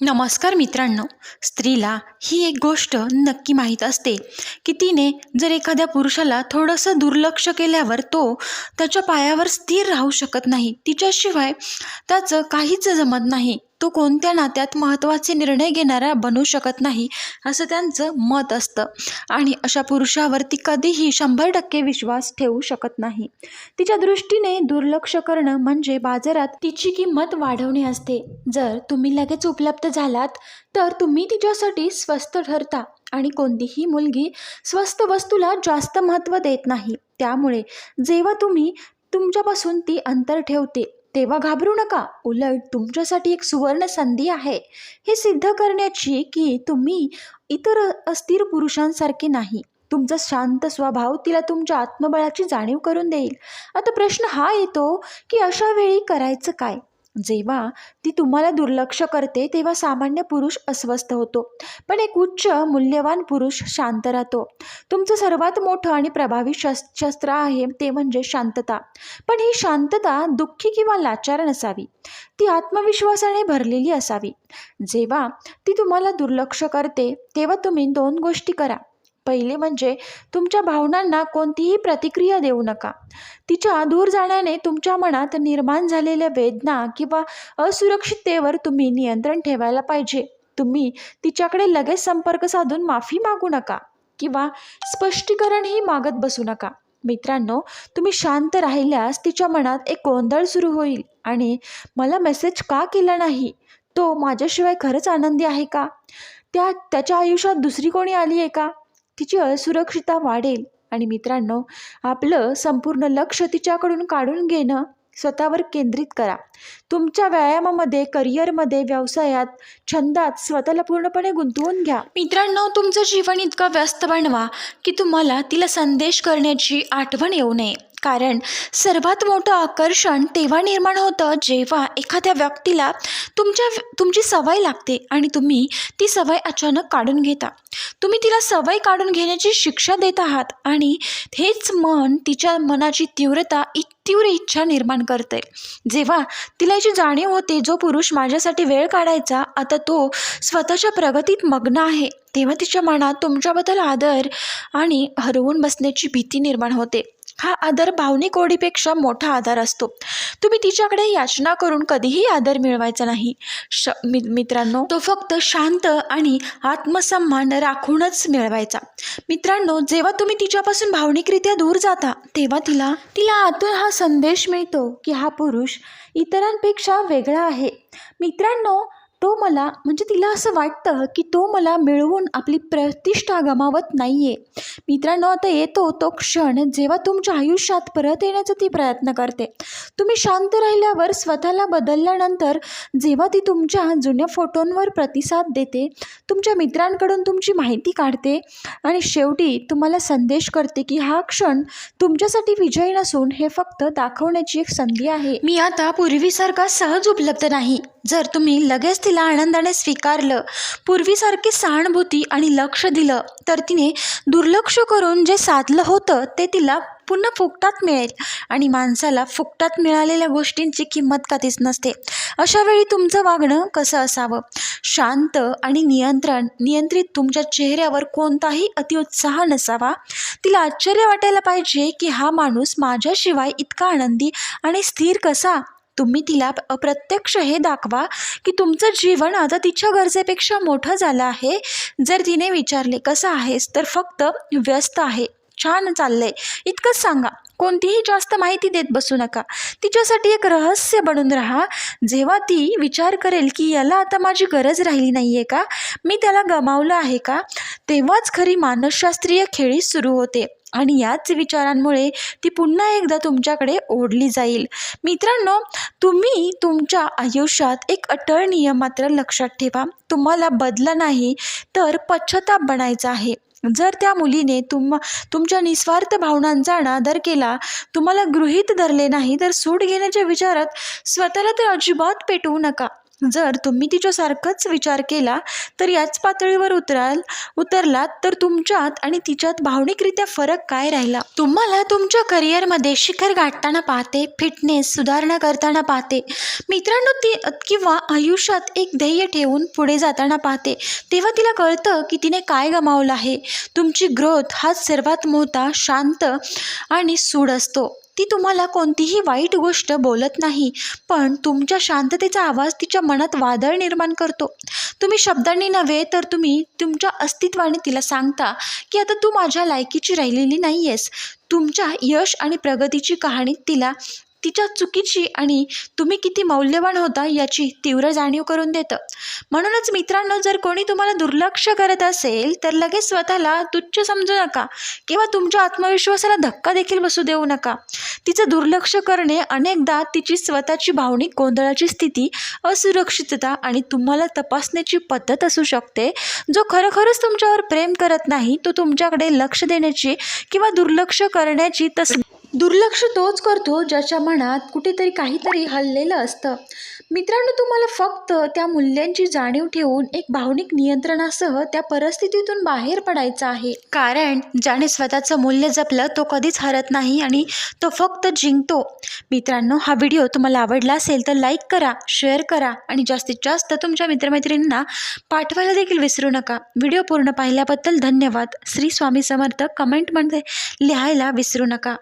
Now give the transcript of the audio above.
नमस्कार मित्रांनो स्त्रीला ही एक गोष्ट नक्की माहीत असते की तिने जर एखाद्या पुरुषाला थोडंसं दुर्लक्ष केल्यावर तो त्याच्या पायावर स्थिर राहू शकत नाही. तिच्याशिवाय त्याचं काहीच जमत नाही. तो कोणत्या नात्यात महत्त्वाचे निर्णय घेणारा बनू शकत नाही असं त्यांचं मत असतं. आणि अशा पुरुषावर ती कधीही शंभर टक्के विश्वास ठेवू शकत नाही. तिच्या दृष्टीने दुर्लक्ष करणं म्हणजे बाजारात तिची किंमत वाढवणे असते. जर तुम्ही लगेच उपलब्ध झालात तर तुम्ही तिच्यासाठी स्वस्त ठरता आणि कोणतीही मुलगी स्वस्त वस्तूला जास्त महत्त्व देत नाही. त्यामुळे जेव्हा तुम्ही तुमच्यापासून ती अंतर ठेवते तेव्हा घाबरू नका. उलट तुमच्यासाठी एक सुवर्ण संधी आहे. हे सिद्ध करण्याची की तुम्ही इतर अस्थिर पुरुषांसारखे नाही. तुमचा शांत स्वभाव तिला तुमच्या आत्मबळाची जाणीव करून देईल. आता प्रश्न हा येतो की अशा वेळी करायचं काय? जेव्हा ती तुम्हाला दुर्लक्ष करते तेव्हा सामान्य पुरुष अस्वस्थ होतो. पण एक उच्च मूल्यवान पुरुष शांत राहतो. तुमचं सर्वात मोठं आणि प्रभावी शस् शस्त्र आहे ते म्हणजे शांतता. पण ही शांतता दुःखी किंवा लाचार नसावी. ती आत्मविश्वासाने भरलेली असावी. जेव्हा ती तुम्हाला दुर्लक्ष करते तेव्हा तुम्ही दोन गोष्टी करा. पहिले म्हणजे तुमच्या भावनांना कोणतीही प्रतिक्रिया देऊ नका. तिच्या दूर जाण्याने तुमच्या मनात निर्माण झालेल्या वेदना किंवा असुरक्षिततेवर तुम्ही नियंत्रण ठेवायला पाहिजे. तुम्ही तिच्याकडे लगेच संपर्क साधून माफी मागू नका किंवा स्पष्टीकरणही मागत बसू नका. मित्रांनो तुम्ही शांत राहिल्यास तिच्या मनात एक गोंधळ सुरू होईल आणि मला मेसेज का केला नाही? तो माझ्याशिवाय खरंच आनंदी आहे का? त्या त्याच्या आयुष्यात दुसरी कोणी आली आहे का? तिची असुरक्षितता वाढेल. आणि मित्रांनो आपलं संपूर्ण लक्ष तिच्याकडून काढून घेणं स्वतःवर केंद्रित करा. तुमच्या व्यायामामध्ये करिअरमध्ये व्यवसायात छंदात स्वतःला पूर्णपणे गुंतवून घ्या. मित्रांनो तुमचं जीवन इतकं व्यस्त बनवा की तुम्हाला तिला संदेश करण्याची आठवण येऊ नये. कारण सर्वात मोठं आकर्षण तेव्हा निर्माण होतं जेव्हा एखाद्या व्यक्तीला तुमच्या तुमची सवय लागते आणि तुम्ही ती सवय अचानक काढून घेता. तुम्ही तिला सवय काढून घेण्याची शिक्षा देत आहात आणि हेच मन तिच्या मनाची तीव्रता इत तीव्र इच्छा निर्माण करते. जेव्हा तिला याची जाणीव होते जो पुरुष माझ्यासाठी वेळ काढायचा आता तो स्वतःच्या प्रगतीत मग्न आहे तेव्हा तिच्या मनात तुमच्याबद्दल आदर आणि हरवून बसण्याची भीती निर्माण होते. हा आदर भावनिक ओढीपेक्षा मोठा आधार असतो. तुम्ही तिच्याकडे याचना करून कधीही आदर मिळवायचा नाही. श मि मित्रांनो तो फक्त शांत आणि आत्मसन्मान राखूनच मिळवायचा. मित्रांनो जेव्हा तुम्ही तिच्यापासून भावनिकरित्या दूर जाता तेव्हा तिला तिला आतून हा संदेश मिळतो की हा पुरुष इतरांपेक्षा वेगळा आहे. मित्रांनो तो मला म्हणजे तिला असं वाटतं की तो मला मिळवून आपली प्रतिष्ठा गमावत नाही आहे मित्रांनो आता येतो तो क्षण जेव्हा तुमच्या आयुष्यात परत येण्याचा ती प्रयत्न करते. तुम्ही शांत राहिल्यावर स्वतःला बदलल्यानंतर जेव्हा ती तुमच्या जुन्या फोटोंवर प्रतिसाद देते तुमच्या मित्रांकडून तुमची माहिती काढते आणि शेवटी तुम्हाला संदेश करते की हा क्षण तुमच्यासाठी विजय नसून हे फक्त दाखवण्याची एक संधी आहे. मी आता पूर्वीसारखा सहज उपलब्ध नाही. जर तुम्ही लगेच तिला आनंदाने स्वीकारलं पूर्वीसारखी सहानुभूती आणि लक्ष दिलं तर तिने दुर्लक्ष करून जे साधलं होतं ते तिला पुन्हा फुकटात मिळेल. आणि माणसाला फुकटात मिळालेल्या गोष्टींची किंमत कधीच नसते. अशा वेळी तुमचं वागणं कसं असावं? शांत आणि नियंत्रण नियंत्रित तुमच्या चेहऱ्यावर कोणताही अतिउत्साह नसावा. तिला आश्चर्य वाटायला पाहिजे की हा माणूस माझ्याशिवाय इतका आनंदी आणि स्थिर कसा? तुम्ही तिला अप्रत्यक्ष हे दाखवा की तुमचं जीवन आता तिच्या गरजेपेक्षा मोठं झालं आहे. जर तिने विचारले कसं आहेस? तर फक्त व्यस्त आहे छान चाललंय. इतकंच सांगा. कोणतीही जास्त माहिती देत बसू नका. तिच्यासाठी एक रहस्य बनून राहा. जेव्हा ती विचार करेल की याला आता माझी गरज राहिली नाही आहे का? मी त्याला गमावलं आहे का? तेव्हाच खरी मानसशास्त्रीय खेळी सुरू होते आणि याच विचारांमुळे ती पुन्हा एकदा तुमच्याकडे ओढली जाईल. मित्रांनो तुम्ही तुमच्या आयुष्यात एक अटळ नियम मात्र लक्षात ठेवा. तुम्हाला बदला नाही तर पश्चाताप बनायचा आहे. जर त्या मुलीने तुम तुमच्या निस्वार्थ भावनांचा अनादर केला तुम्हाला गृहीत धरले नाही तर सूट घेण्याच्या विचारात स्वतःला तर अजिबात पेटवू नका. जर तुम्ही तिच्यासारखंच विचार केला तर याच पातळीवर उतराल उतरलात तर तुमच्यात आणि तिच्यात भावनिकरित्या फरक काय राहिला? तुम्हाला तुमच्या करिअरमध्ये शिखर गाठताना पाहते फिटनेस सुधारणा करताना पाहते. मित्रांनो ती किंवा आयुष्यात एक ध्येय ठेवून पुढे जाताना पाहते. तेव्हा तिला कळतं की तिने काय गमावलं आहे. तुमची ग्रोथ हा सर्वात मोठा शांत आणि सूड असतो. ती तुम्हाला कोणतीही वाईट गोष्ट बोलत नाही पण तुमच्या शांततेचा आवाज तिच्या मनात वादळ निर्माण करतो. तुम्ही शब्दांनी नव्हे तर तुम्ही तुमच्या अस्तित्वाने तिला सांगता की आता तू माझ्या लायकीची राहिलेली नाही आहेस तुमच्या यश आणि प्रगतीची कहाणी तिला तिच्या चुकीची आणि तुम्ही किती मौल्यवान होता याची तीव्र जाणीव करून देतं. म्हणूनच मित्रांनो जर कोणी तुम्हाला दुर्लक्ष करत असेल तर लगेच स्वतःला तुच्छ समजू नका किंवा तुमच्या आत्मविश्वासाला धक्का देखील बसू देऊ नका. तिचं दुर्लक्ष करणे अनेकदा तिची स्वतःची भावनिक गोंधळाची स्थिती असुरक्षितता आणि तुम्हाला तपासण्याची पद्धत असू शकते जो खरोखरच तुमच्यावर प्रेम करत नाही तो तुमच्याकडे लक्ष देण्याची किंवा दुर्लक्ष करण्याची तस दुर्लक्ष तोच करतो ज्याच्या मनात कुठेतरी काहीतरी हललेलं असतं. मित्रांनो तुम्हाला फक्त त्या मूल्यांची जाणीव ठेवून एक भावनिक नियंत्रणासह त्या परिस्थितीतून बाहेर पडायचं आहे. कारण ज्याने स्वतःचं मूल्य जपलं तो कधीच हरत नाही आणि तो फक्त जिंकतो. मित्रांनो हा व्हिडिओ तुम्हाला आवडला असेल तर लाईक करा शेअर करा आणि जास्तीत जास्त तुमच्या मित्रमैत्रिणींना पाठवायला देखील विसरू नका. व्हिडिओ पूर्ण पाहिल्याबद्दल धन्यवाद. श्री स्वामी समर्थ कमेंटमध्ये लिहायला विसरू नका.